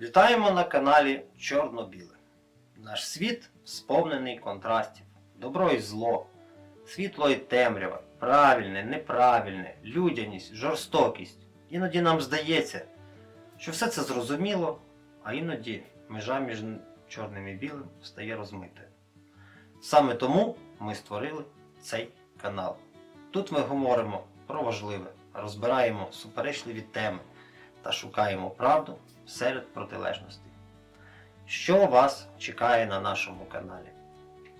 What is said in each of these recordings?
Вітаємо на каналі Чорно-Біле. Наш світ сповнений контрастів, добро і зло, світло і темрява, правильне, неправильне, людяність, жорстокість. Іноді нам здається, що все це зрозуміло, а іноді межа між чорним і білим стає розмитою. Саме тому ми створили цей канал. Тут ми говоримо про важливе, розбираємо суперечливі теми та шукаємо правду серед протилежностей. Що вас чекає на нашому каналі?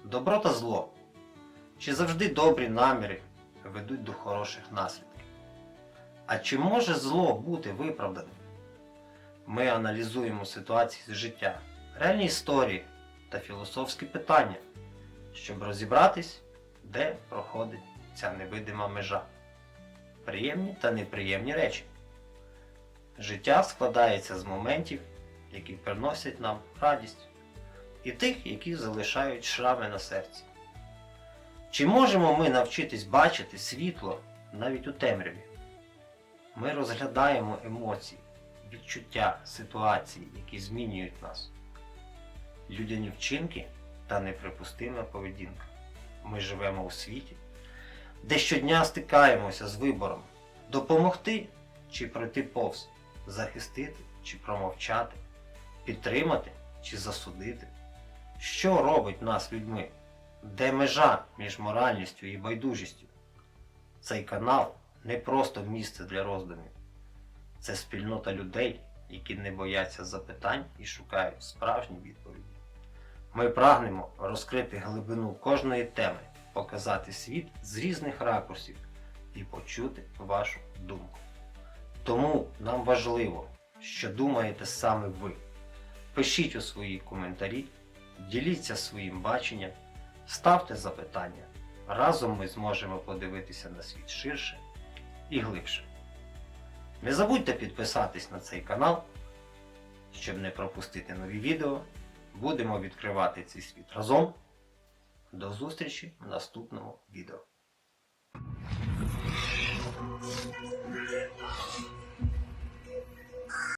Добро та зло. Чи завжди добрі наміри ведуть до хороших наслідків? А чи може зло бути виправданим? Ми аналізуємо ситуації з життя, реальні історії та філософські питання, щоб розібратись, де проходить ця невидима межа. Приємні та неприємні речі. Життя складається з моментів, які приносять нам радість, і тих, які залишають шрами на серці. Чи можемо ми навчитись бачити світло навіть у темряві? Ми розглядаємо емоції, відчуття, ситуації, які змінюють нас, людяні вчинки та неприпустима поведінка. Ми живемо у світі, де щодня стикаємося з вибором допомогти чи пройти повз, захистити чи промовчати, підтримати чи засудити. Що робить нас людьми? Де межа між моральністю і байдужістю? Цей канал не просто місце для роздумів. Це спільнота людей, які не бояться запитань і шукають справжні відповіді. Ми прагнемо розкрити глибину кожної теми, показати світ з різних ракурсів і почути вашу думку. Тому нам важливо, що думаєте саме ви. Пишіть у свої коментарі, діліться своїм баченням, ставте запитання. Разом ми зможемо подивитися на світ ширше і глибше. Не забудьте підписатись на цей канал, щоб не пропустити нові відео. Будемо відкривати цей світ разом. До зустрічі в наступному відео.